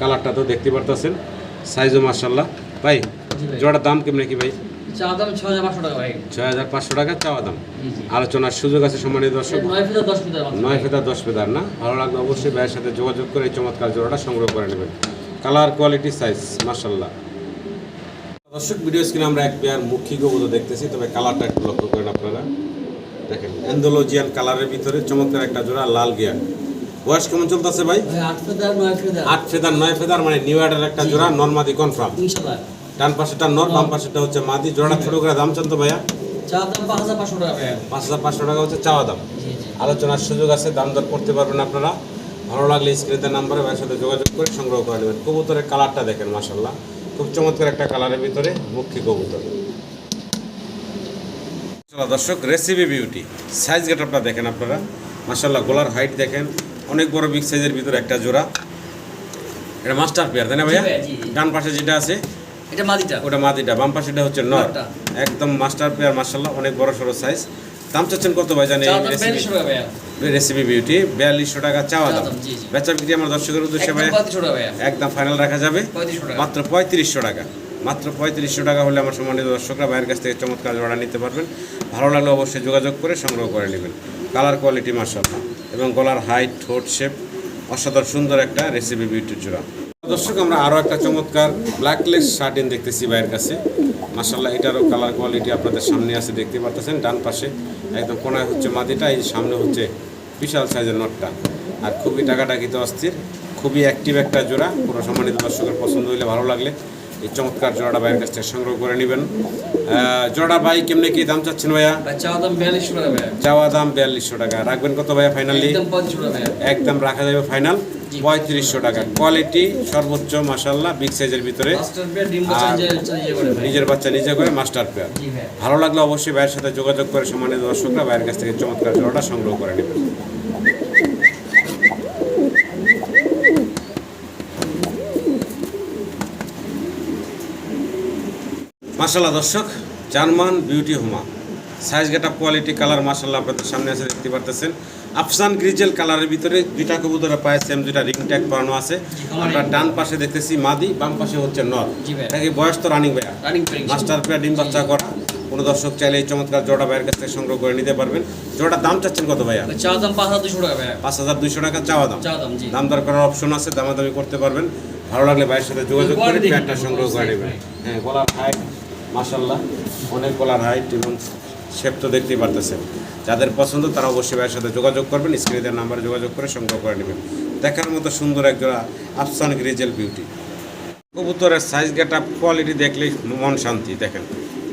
Speaker 1: কালারটা তো দেখতে পারতেছেন। সাইজও মাসাল্লাহ ভাই জোড়ার দাম কেমনে কি ভাই? ছয় হাজার পাঁচশো টাকা চাওয়া দাম। আলোচনার সুযোগ আছে সম্মানিত দর্শক?
Speaker 2: নয়
Speaker 1: ফেদার দশ ফেদার না? ভালো লাগলে অবশ্যই সাথে যোগাযোগ করে এই চমৎকার জোড়াটা সংগ্রহ করে নেবেন। কালার কোয়ালিটি সাইজ মাসাল্লাহ দর্শক ভিডিও স্ক্রিনে আমরা এক পেয়ার মুখী কবুতর দেখতেছি তবে কালারটা একটু লক্ষ্য করেন আপনারা। দেখেন অ্যান্ডোলজিয়ান কালারের ভিতরে চমৎকার একটা জোড়া লাল গিয়ার। বয়স কেমন চলতেছে ভাই?
Speaker 2: ভাই আট
Speaker 1: ফেদার নয় ফেদার। মানে নিউ ইয়ার্ডের একটা জোড়া নর্মাদি কনফার্ম ডান পাশেটা নর বাম পাশেটা হচ্ছে মাদি। জোড়া ছোট করে দাম চান তো ভাইয়া?
Speaker 2: পাঁচ হাজার পাঁচশো টাকা।
Speaker 1: হচ্ছে চাওয়া দাম। আলোচনার সুযোগ আছে দাম দর করতে পারবেন আপনারা। ভালো লাগলে স্ক্রিনে নাম্বারে ভাইয়ের সাথে যোগাযোগ করে সংগ্রহ করে নেবেন। কবুতরের কালারটা দেখেন মাসাল্লাহ খুব চমৎকার একটা কালারের ভিতরে মুখী কবুতর। দর্শক রেসিপি বিউটি সাইজ গেটআপটা দেখেন আপনারা। মাসাল্লাহ গোলার হাইট দেখেন। অনেক বড় বিগ সাইজের ভিতরে একটা জোড়া। এটা মাস্টার পেয়ার তাই না ভাইয়া। ডান পাশে যেটা আছে
Speaker 2: এটা মাদিটা।
Speaker 1: ওটা মাদিটা বাম পাশেটা হচ্ছে নর একদম মাস্টার পেয়ার মাসাল্লাহ অনেক বড় সড়ো সাইজ দাম চাচ্ছেন কত ভাই জানি রেসিপি বিউটি বিয়াল্লিশশো টাকা চাওয়া দাম।
Speaker 2: দাম, জি, জি।
Speaker 1: বেচা বিক্রি আমার দর্শকের উদ্দেশ্যে ভাই একদম ফাইনাল রাখা যাবে। মাত্র পঁয়ত্রিশশো টাকা। মাত্র পঁয়ত্রিশশো টাকা হলে আমার সম্মানিত দর্শকরা ভাইয়ের কাছ থেকে চমৎকার জোড়া নিতে পারবেন। ভালো লাগলে অবশ্যই যোগাযোগ করে সংগ্রহ করে নেবেন। কালার কোয়ালিটি মার্শাল্লাহ এবং গলার হাইট ঠোঁট শেপ অসাধারণ সুন্দর একটা রেসিপি বিউটির জোড়া। দর্শক আমরা আরও একটা চমৎকার ব্ল্যাকলেস শার্টিন দেখতেছি ভাইয়ের কাছে। মার্শাল্লাহ এটারও কালার কোয়ালিটি আপনাদের সামনে আছে দেখতে পাচ্ছেন ডান পাশে। একদম কোনায় হচ্ছে মাদিটা এই সামনে হচ্ছে বিশাল সাইজের নটটা। আর খুবই টাকাটাকিতে অস্থির, খুবই অ্যাক্টিভ একটা জোড়া কোনো সম্মানিত দর্শকের পছন্দ হইলে ভালো লাগলে এই চমৎকার জোড়াটা ভাইয়ের কাছ থেকে সংগ্রহ করে নেবেন। আহ, জোড়া ভাই কেমনে কি দাম চাচ্ছেন ভাইয়া?
Speaker 2: ভাই চা দাম বিয়াল্লিশশো টাকা
Speaker 1: চাওয়া দাম বিয়াল্লিশশো টাকা। রাখবেন কত ভাইয়া ফাইনালি
Speaker 2: একদম
Speaker 1: রাখা যাবে ফাইনাল পঁয়ত্রিশশো টাকা। কোয়ালিটি সর্বোচ্চ মাসাল্লাহ বিগ সাইজের ভিতরে। নিজের বাচ্চা নিজে করে মাস্টার পেয়ার ভালো লাগলে অবশ্যই ভাইয়ের সাথে যোগাযোগ করে সম্মানিত দর্শকরা ভাইয়ের কাছ থেকে চমৎকার জোড়াটা সংগ্রহ করে নেবেন। মাসাল্লাহ দর্শক জার্মান বিউটি হোমা। সাইজ গেটা কোয়ালিটি কালার মাসাল্লাহ আপনাদের সামনে আছে দেখতে পারতেছেন। আফসান গ্রিজেল কালারের ভিতরে দুইটা কবুতরের পায়ে সেম দুইটা রিং ট্যাগ পরানো আছে। আমরা ডান পাশে দেখতেছি মাদি বাম পাশে হচ্ছে নর।
Speaker 2: ভাই।
Speaker 1: নাকি বয়স তো রানিং ভাইয়া? মাস্টার পেয়ার ডিম বাচ্চা করা। কোনো দর্শক চাইলে এই চমৎকার জোড়া ভাইয়ের কাছ থেকে সংগ্রহ করে নিতে পারবেন। জোড়ার দাম চাচ্ছেন কত ভাইয়া?
Speaker 2: চা দাম পাঁচ হাজার দুশো টাকা ভাইয়া।
Speaker 1: পাঁচ হাজার দুইশো টাকা চাওয়া দাম।
Speaker 2: দাম
Speaker 1: দর করার অপশন আছে দামাদামি করতে পারবেন। ভালো লাগলে ভাইয়ের সাথে যোগাযোগ করে
Speaker 2: Quality
Speaker 1: সংগ্রহ করে নেবেন। হ্যাঁ গলার হাইট মাসাল্লাহ অনেক গলার হাইট এবং শেপ তো দেখতেই পারতেছেন। যাদের পছন্দ তারা অবশ্যই ভাইয়ের সাথে যোগাযোগ করবেন স্ক্রিনের নাম্বারে যোগাযোগ করে সংগ্রহ করে নেবেন। দেখার মতো সুন্দর এক জোড়া আফসান গ্রিজেল বিউটি কবুতরের সাইজ গেট আপ কোয়ালিটি দেখলেই মন শান্তি দেখেন।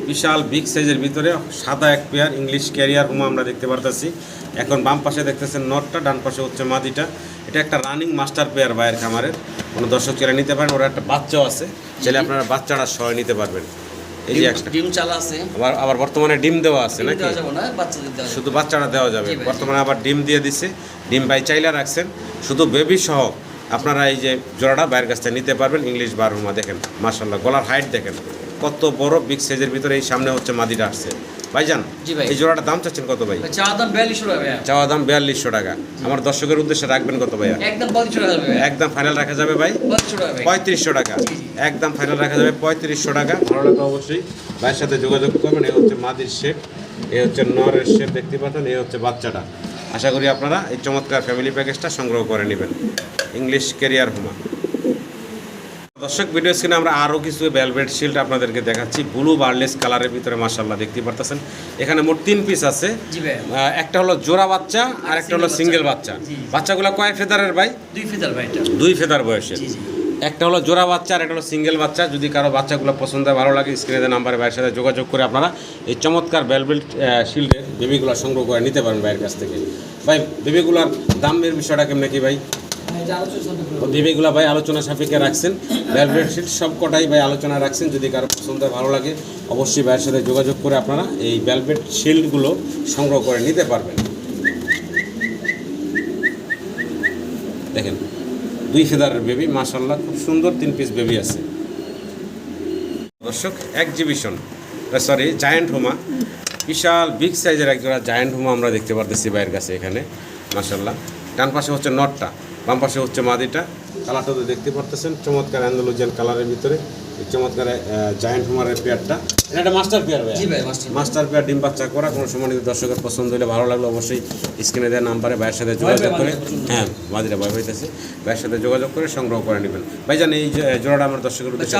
Speaker 1: বিশাল বিগ সাইজের ভিতরে সাদা এক পেয়ার ইংলিশ ক্যারিয়ার হুমা আমরা দেখতে পারতেছি। এখন বাম পাশে দেখতেছেন নটটা ডান পাশে হচ্ছে মাদিটা। এটা একটা রানিং মাস্টার পেয়ার বাইরের খামারের। কোনো দর্শক ছেলে নিতে পারেন ওরা একটা বাচ্চাও আছে। ছেলে আপনারা বাচ্চারা সহ নিতে পারবেন। এই যে একটা।
Speaker 2: ডিম চালা আছে।
Speaker 1: আবার আবার বর্তমানে ডিম দেওয়া আছে নাকি?
Speaker 2: দেওয়া যাবে না বাচ্চাদের দেওয়া
Speaker 1: শুধু বাচ্চাটা দেওয়া যাবে। বর্তমানে আবার ডিম দিয়ে ডিম বাই চাইলে রাখছেন। শুধু বেবি সহ আপনারা এই যে জোড়াটা বাইরের কাছ থেকে নিতে পারবেন। ইংলিশ বারহুমা দেখেন মার্শাল্লাহ গলার হাইট দেখেন। কত বড় বিগ সাইজের ভিতরে এই সামনে হচ্ছে মাদিটা আসছে। ভাইজান এই জোড়াটার দাম চাচ্ছেন কত ভাই?
Speaker 2: ভাই,
Speaker 1: চাওয়া দাম বিয়াল্লিশশো টাকা আমার দর্শকের উদ্দেশ্যে রাখবেন কত ভাইয়া?
Speaker 2: একদম
Speaker 1: ফাইনাল রাখা যাবে ভাই?
Speaker 2: পঁয়ত্রিশশো টাকা।
Speaker 1: একদম ফাইনাল রাখা যাবে পঁয়ত্রিশশো টাকা। ভালো লাগবে অবশ্যই ভাইয়ের সাথে যোগাযোগ করবেন এ হচ্ছে মাদির শেপ এ হচ্ছে নরের শেপ দেখতে পাচ্ছেন এ হচ্ছে বাচ্চাটা। আশা করি আপনারা এই চমৎকার ফ্যামিলি প্যাকেজটা সংগ্রহ করে নেবেন। ইংলিশ ক্যারিয়ার হুমা দর্শক ভিডিও স্ক্রিনে আমরা আরও কিছু ভেলভেট শিল্ড আপনাদেরকে দেখাচ্ছি। ব্লু বার্লেস কালারের ভিতরে মাসাল্লাহ দেখতে পারতেছেন। এখানে মোট তিন পিস আছে। একটা হলো জোড়া বাচ্চা আর একটা হলো সিঙ্গেল
Speaker 2: বাচ্চা।
Speaker 1: বাচ্চাগুলো কয় ফেদারের ভাই?
Speaker 2: দুই ফিতার ভাই
Speaker 1: দুই ফেদার বয়সের। একটা হলো জোড়া বাচ্চা আর একটা হলো সিঙ্গেল বাচ্চা। যদি কারও বাচ্চাগুলো পছন্দ হয়, ভালো লাগে স্ক্রিনে নাম্বারে ভাইয়ের সাথে যোগাযোগ করে আপনারা এই চমৎকার বেলবেল শিল্ডের বেবিগুলো সংগ্রহ করে নিতে পারেন ভাইয়ের কাছ থেকে। ভাই বেবিগুলোর দামের বিষয়টা কেমন কি ভাই? বেবিগুলো ভাই আলোচনা সাপেক্ষে রাখছেন। বেলবেল শিল্ড সব কটাই ভাই আলোচনা রাখছেন। যদি কারও পছন্দ ভালো লাগে, অবশ্যই ভাইয়ের সাথে যোগাযোগ করে আপনারা এই বেলভেট শিল্ডগুলো সংগ্রহ করে নিতে পারবেন। দেখেন দুই ফেদারের বেবি মাশাল্লাহ খুব সুন্দর তিন পিস বেবি আছে। দর্শক একজিবিশন সরি জায়ান্ট হোমা। বিশাল বিগ সাইজের একজোড়া জায়ান্ট হোমা আমরা দেখতে পারতেছি বাইরের কাছে এখানে মাশাল্লাহ ডান পাশে হচ্ছে নটটা, বাম পাশে হচ্ছে মাদিটা। কালারটা তো দেখতে পারতেছেন চমৎকার অ্যান্ডালুজিয়ান কালারের ভিতরে এই চমৎকার জায়ান্ট হোমারের পেয়ারটা এটা একটা মাস্টার পেয়ার ভাই
Speaker 2: ভাই মাস্টার
Speaker 1: পেয়ার ডিম বাচ্চা করা কোনো সম্মানিত দর্শকের পছন্দ হলে ভালো লাগল অবশ্যই স্ক্রিনে দেওয়া নাম্বারে ভাইয়ের সাথে যোগাযোগ করে হ্যাঁ মাদিরা ভয় পাইতেছে। ভাইয়ের সাথে যোগাযোগ করে সংগ্রহ করে নেবেন। ভাইজান এই যে জোড়াটা আমার দর্শকের উদ্দেশ্যে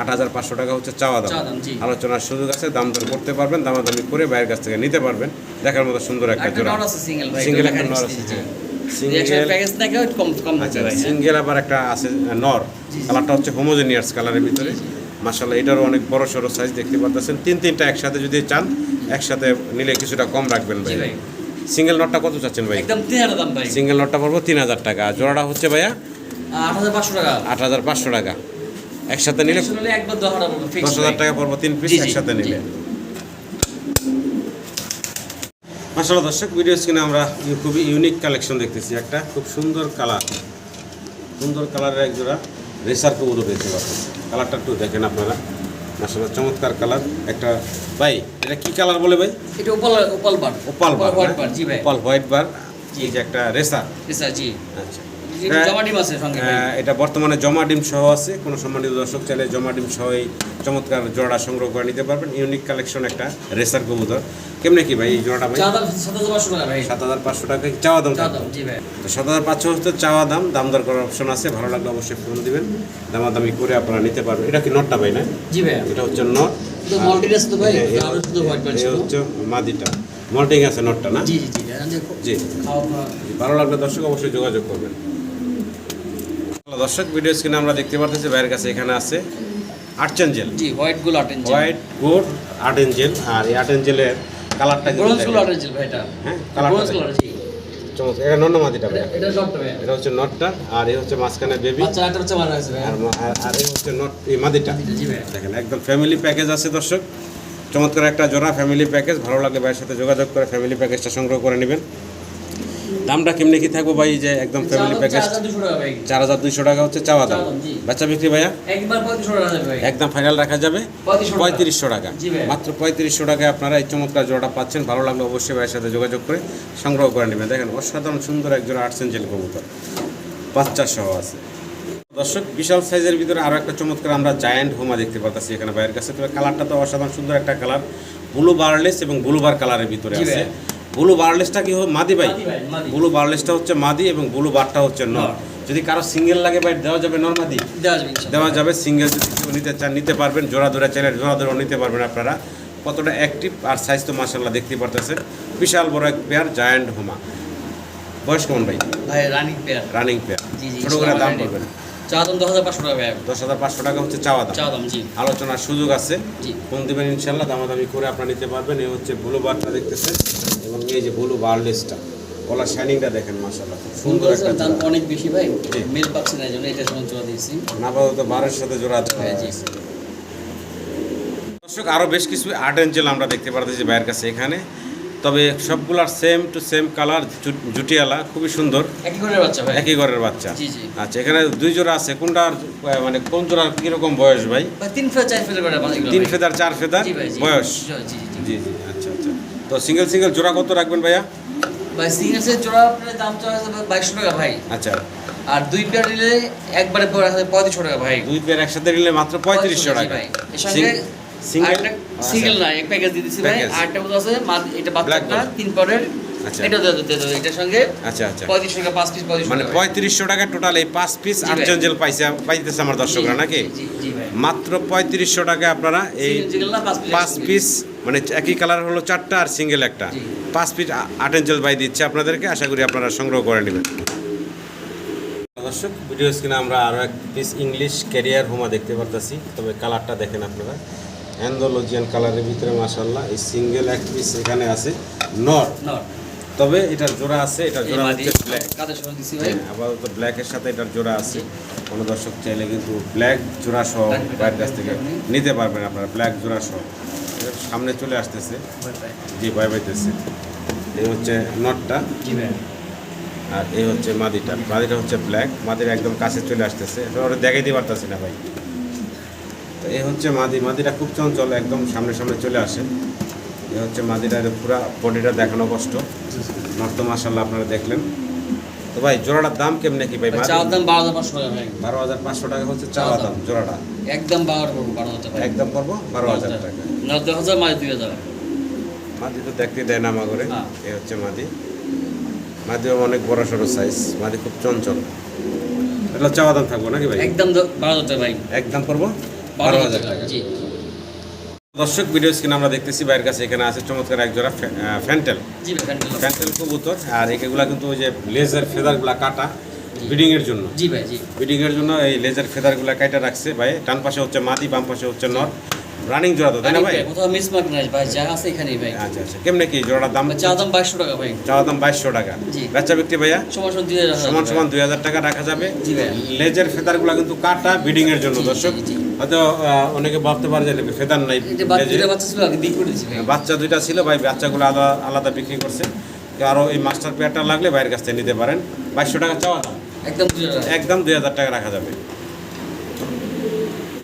Speaker 2: আট হাজার পাঁচশো টাকা
Speaker 1: হচ্ছে চাওয়া দাম। আলোচনার সুযোগ আছে দাম দর করতে পারবেন দামাদামি করে ভাইয়ের কাছ থেকে নিতে পারবেন। দেখার মতো সুন্দর একটা জোড়া।
Speaker 2: সিঙ্গেল
Speaker 1: সিঙ্গেল একটা নর আছে সিঙ্গেল
Speaker 2: প্যাকেজ থাকে কম কম
Speaker 1: আচ্ছা। সিঙ্গেল আবার একটা আছে নর। কালারটা হচ্ছে হোমোজেনিয়াস কালারের ভিতরে। মাসাল্লাহ এটারও অনেক বড় সড়ো সাইজ দেখতে পাচ্ছেন। তিন তিনটা একসাথে যদি চান একসাথে নিলে কিছুটা কম রাখবেন ভাই। সিঙ্গেল নটটা কত চাচ্ছেন ভাই?
Speaker 2: একদম তিন হাজার দাম ভাই।
Speaker 1: সিঙ্গেল নটটা পড়ব তিন হাজার টাকা। জোড়াটা হচ্ছে ভাইয়া?
Speaker 2: আট হাজার পাঁচশো টাকা।
Speaker 1: আট হাজার পাঁচশো টাকা। একসাথে নিলে
Speaker 2: দশ হাজার
Speaker 1: টাকা পড়ব তিন পিস একসাথে নিলে। মাসাল্লাহ দর্শক ভিডিও স্ক্রিনে আমরা খুবই ইউনিক কালেকশন দেখতেছি একটা খুব সুন্দর কালার সুন্দর কালারের এক জোড়া রেসার কবুতর পেয়েছে কালারটা একটু দেখেন আপনারা। মাসাল্লাহ চমৎকার কালার একটা ভাই এটা কি কালার বলে ভাই?
Speaker 2: এটা opal opal bar.
Speaker 1: Opal bar
Speaker 2: জি ভাই।
Speaker 1: Opal white bar. এই যে একটা রেসার।
Speaker 2: রেসার জি।
Speaker 1: আচ্ছা।
Speaker 2: এটা ভাই।
Speaker 1: আহ, এটা বর্তমানে জমা ডিম সহ আছে। কোনো সম্মানিত দর্শক চাইলে জমা ডিম সহ এই চমৎকার জোড়া সংগ্রহ করে নিতে পারবেন। ইউনিক কালেকশন একটা রেসার কবুতর। কেমনে কি ভাই এই জোড়াটা ভাই?
Speaker 2: সাত হাজার পাঁচশো টাকা
Speaker 1: চাওয়া দাম তো সাত হাজার পাঁচশো হচ্ছে চাওয়া দাম। দাম দর করার অপশন আছে। ভালো লাগলে অবশ্যই ফোন দিবেন। দামাদামি করে আপনারা নিতে পারবেন। এটা কি নটটা ভাই না?
Speaker 2: জি ভাই।
Speaker 1: এটা হচ্ছে নট। মাদিটা। মল্টিং আছে নটটা না?
Speaker 2: জি
Speaker 1: ভালো লাগলে দর্শক অবশ্যই যোগাযোগ করবেন। দর্শক ভিডিও স্ক্রিনে আমরা দেখতে পারতেছি ভাইয়ের কাছে এখানে আছে আর্ট এঞ্জেল
Speaker 2: জি হোয়াইটগুলো আটেন
Speaker 1: হোয়াইট গোড আর্ট এঞ্জেল আর এই আর্ট এঞ্জেলের কালারটা ব্রোঞ্জগুলো।
Speaker 2: আটেন ভাই এটা
Speaker 1: হ্যাঁ
Speaker 2: ব্রোঞ্জ। কালার জি
Speaker 1: চমৎকার এটা নন্ন মাদিটা ভাই
Speaker 2: এটা- এটা ডট ভাই
Speaker 1: এটা হচ্ছে নটটা আর এই হচ্ছে মাঝখানে বেবি
Speaker 2: বাচ্চা একটা হচ্ছে মারা আছে ভাই
Speaker 1: আর আর- এই হচ্ছে নট এই মাদিটা।
Speaker 2: জি ভাই
Speaker 1: দেখেন একদম ফ্যামিলি প্যাকেজ আছে দর্শক। চমৎকার একটা জোড়া ফ্যামিলি প্যাকেজ ভালো লাগলে ভাইয়ের সাথে যোগাযোগ করে ফ্যামিলি প্যাকেজটা সংগ্রহ করে নেবেন। দামটা কেমনি কি থাকব ভাই? যে একদম ফ্যামিলি প্যাকেজ
Speaker 2: চার হাজার
Speaker 1: দুইশো টাকা হচ্ছে চাওয়া দাম। বাচ্চা বিক্রি ভাইয়া? একদম ফাইনাল রাখা যাবে?
Speaker 2: পঁয়ত্রিশশো টাকা।
Speaker 1: মাত্র পঁয়ত্রিশশো টাকায় আপনারা এই চমৎকার জোড়াটা পাচ্ছেন। ভালো লাগলে অবশ্যই ভাইয়ের সাথে যোগাযোগ করে সংগ্রহ করে নেবেন। দেখেন অসাধারণ সুন্দর এক জোড়া আর্টস এঞ্জেল কবুতর। বাচ্চা সহ আছে। দর্শক বিশাল সাইজের ভিতরে আরও একটা চমৎকার আমরা জায়ান্ট হোমা দেখতে পাচ্ছি এখানে ভাইয়ের কাছে। তবে কালারটা তো অসাধারণ সুন্দর একটা কালার ব্লু বার্লেস এবং ব্লু বার কালারের ভিতরে আছে। ব্লু বার্লেসটা কি হবে মাদি ভাই। ব্লু বার্লেসটা হচ্ছে মাদি এবং ব্লু বারটা হচ্ছে নর। যদি কারও সিঙ্গেল লাগে ভাই দেওয়া যাবে নর মাদি?
Speaker 2: দেওয়া যাবে
Speaker 1: সিঙ্গেল যদি কেউ নিতে চান নিতে পারবেন। জোড়া ধরে চাইলে জোড়া ধরেও নিতে পারবেন আপনারা। কতটা অ্যাক্টিভ আর সাইজ তো মাসাল্লাহ দেখতে পারতেছেন। বিশাল বড় এক পেয়ার জায়ান্ট হোমা বয়স কেমন ভাই?
Speaker 2: রানিং পেয়ার
Speaker 1: রানিং পেয়ার ছোটো করে দাম
Speaker 2: ইনশাআল্লাহ
Speaker 1: করবেন
Speaker 2: দাম দশ হাজার পাঁচশো টাকা
Speaker 1: দশ হাজার পাঁচশো টাকা হচ্ছে চাওয়া দাম।
Speaker 2: চা দাম জি।
Speaker 1: আলোচনার সুযোগ আছে। ফোন দেবেন ইনশাল্লাহ দামাদামি করে আপনারা নিতে পারবেন। এই হচ্ছে ব্লু বারটা দেখতেছেন এবং এই যে ব্লু বারলেসটা গলার শাইনিংটা দেখেন মাসাল্লাহ সুন্দর একটা
Speaker 2: দাম অনেক বেশি ভাই মেল পাচ্ছি না জন্য এটা সময় চলে দিয়েছি।
Speaker 1: আপাতত বারের সাথে জোড়া দেওয়া
Speaker 2: হ্যাঁ, জি।
Speaker 1: দর্শক আরও বেশ কিছু আর্ট এঞ্জেল আমরা দেখতে পারতেছি ভাইয়ের কাছে এখানে। তবে সবগুলার সেম টু সেম কালার জুটিয়ালা খুবই সুন্দর।
Speaker 2: একই করে বাচ্চা ভাই?
Speaker 1: একই ঘরের বাচ্চা।
Speaker 2: জি, জি।
Speaker 1: আচ্ছা এখানে দুই জোড়া আছে। কোনটার মানে কোন জোড়ার কীরকম বয়স ভাই?
Speaker 2: তিন ফের চার বাচ্চা
Speaker 1: তিন ফেদার চার ফেদার বয়স?
Speaker 2: জি জি
Speaker 1: আচ্ছা আচ্ছা। তো সিঙ্গেল সিঙ্গেল জোড়া কত রাখবেন ভাইয়া?
Speaker 2: ভাই সিঙ্গেলসের জোড়া আপনার দাম আসবে বাইশশো টাকা ভাই।
Speaker 1: আচ্ছা।
Speaker 2: আর দুই পেয়ার নিলে একবারে পঁয়ত্রিশশো টাকা ভাই।
Speaker 1: দুই পেয়ার একসাথে নিলে মাত্র পঁয়ত্রিশশো টাকা।
Speaker 2: সঙ্গে
Speaker 1: সিঙ্গেল
Speaker 2: সিঙ্গেল না এক প্যাকেজ দিয়ে ভাই। আটটা মতো আছে এটা বাচ্চা
Speaker 1: Black
Speaker 2: একটা
Speaker 1: ball।
Speaker 2: তিন পরের।
Speaker 1: আচ্ছা।
Speaker 2: এটা এটার সঙ্গে
Speaker 1: আচ্ছা আচ্ছা।
Speaker 2: পঁয়ত্রিশ টাকা পাঁচ পিস
Speaker 1: মানে পঁয়ত্রিশশো টাকা টোটাল এই পাঁচ পিস পাইছে পাইতেছে আমার দর্শকরা নাকি। মাত্র পঁয়ত্রিশশো টাকা আপনারা এই
Speaker 2: পাঁচ পিস
Speaker 1: মানে একই কালার হলো চারটা আর সিঙ্গেল একটা। পাঁচ পিস আট বাই দিচ্ছে আপনাদেরকে আশা করি আপনারা সংগ্রহ করে নেবেন। দর্শক ভিডিও স্ক্রিনে আমরা আরও এক পিস ইংলিশ ক্যারিয়ার হোমা দেখতে পারতেছি তবে কালারটা দেখেন আপনারা। অ্যান্ডোলজিয়ান কালারের ভিতরে মাসাল্লাহ এই সিঙ্গেল এক পিস এখানে আছে নর।
Speaker 2: নট
Speaker 1: তবে এটার জোড়া আছে এটার জোড়া হচ্ছে ব্ল্যাক
Speaker 2: কাদের সঙ্গে দিছি ভাই।
Speaker 1: হ্যাঁ, আপাতত ব্ল্যাকের সাথে এটার জোড়া আছে। কোনো দর্শক চাইলে কিন্তু ব্ল্যাক জোড়া সহ বাইরের কাছ থেকে নিতে পারবেন। আপনারা ব্ল্যাক জোড়া সহ। সামনে চলে আসতেছে। জি ভয় পাইতেছে। এই হচ্ছে নটটা
Speaker 2: জি ভাই।
Speaker 1: আর এই হচ্ছে মাদিটা। মাদিটা হচ্ছে ব্ল্যাক মাদির একদম কাছে চলে আসতেছে। এটা ওরা দেখাইতে পারতেছি না ভাই। তো এই হচ্ছে মাদি। মাদিটা খুব চঞ্চল একদম সামনে সামনে চলে আসে। এ হচ্ছে মাদিটা পুরো বডিটা দেখানো কষ্ট। নর্ত মাসাল্লাহ আপনারা দেখলেন। তো ভাই জোড়াটার দাম কেমনে কি ভাই? মাদি?
Speaker 2: চাওয়ার দাম বারো হাজার পাঁচশো টাকা
Speaker 1: বারো হাজার পাঁচশো টাকা হচ্ছে চাওয়া দাম জোড়াটা।
Speaker 2: একদম বারো করব বারো হাজার টাকা।
Speaker 1: একদম করব বারো হাজার টাকা।
Speaker 2: নব্বই হাজার মাঝে দুই হাজার।
Speaker 1: মাদি তো দেখতে দেয় না আমা করে
Speaker 2: হ্যাঁ।
Speaker 1: এই হচ্ছে মাদি। মাদিও অনেক বড় সড়ো সাইজ মাদি খুব চঞ্চল। এটা চাওয়া দাম থাকব নাকি ভাই?
Speaker 2: একদম বারো হাজার টাকা ভাই।
Speaker 1: একদম করব
Speaker 2: বারো হাজার টাকা। জি।
Speaker 1: দর্শক ভিডিও স্ক্রিন আমরা দেখতেছি বাইরের কাছে এখানে আছে চমৎকার এক জোড়া ফ্যা- ফ্যান্টেল।
Speaker 2: ফ্যান্টেল
Speaker 1: ফ্যান্টেল কবুতর আর এগুলা কিন্তু ওই যে লেজার ফেদারগুলা কাটা ব্রিডিং এর জন্য।
Speaker 2: জি ভাই জি।
Speaker 1: ব্রিডিং এর জন্য এই লেজার ফেদারগুলা কাটা রাখছে ভাই। ডান পাশে হচ্ছে মাদি বাম পাশে হচ্ছে নর। রানিং জোড়া তো তাই না ভাই?
Speaker 2: কোথাও মিস মার্ক নাই ভাই যা আছে এখানেই ভাই।
Speaker 1: আচ্ছা আচ্ছা কেমনে কি জোড়ার দাম?
Speaker 2: চা দাম বাইশশো টাকা ভাই।
Speaker 1: চাওয়া দাম বাইশশো টাকা।
Speaker 2: জি।
Speaker 1: বেচা বিক্রি ভাইয়া?
Speaker 2: সমান সমান দুই হাজার
Speaker 1: সমান সমান দুই হাজার টাকা রাখা যাবে।
Speaker 2: জি ভাই।
Speaker 1: লেজের ফেদারগুলা কিন্তু কাটা ব্রিডিং এর জন্য দর্শক। হয়তো অনেকে ভাবতে পারে যে ফেদার নাই
Speaker 2: বাচ্চা দুইটা বাচ্চা ছিল ভাই।
Speaker 1: বাচ্চা দুইটা ছিল ভাই বাচ্চাগুলো আলাদা আলাদা বিক্রি করছে। আরও এই মাস্টার পেয়ারটা লাগলে বাইরের কাছ থেকে নিতে পারেন। বাইশশো টাকা চাওয়া দাম।
Speaker 2: একদম
Speaker 1: একদম দুই হাজার টাকা রাখা যাবে।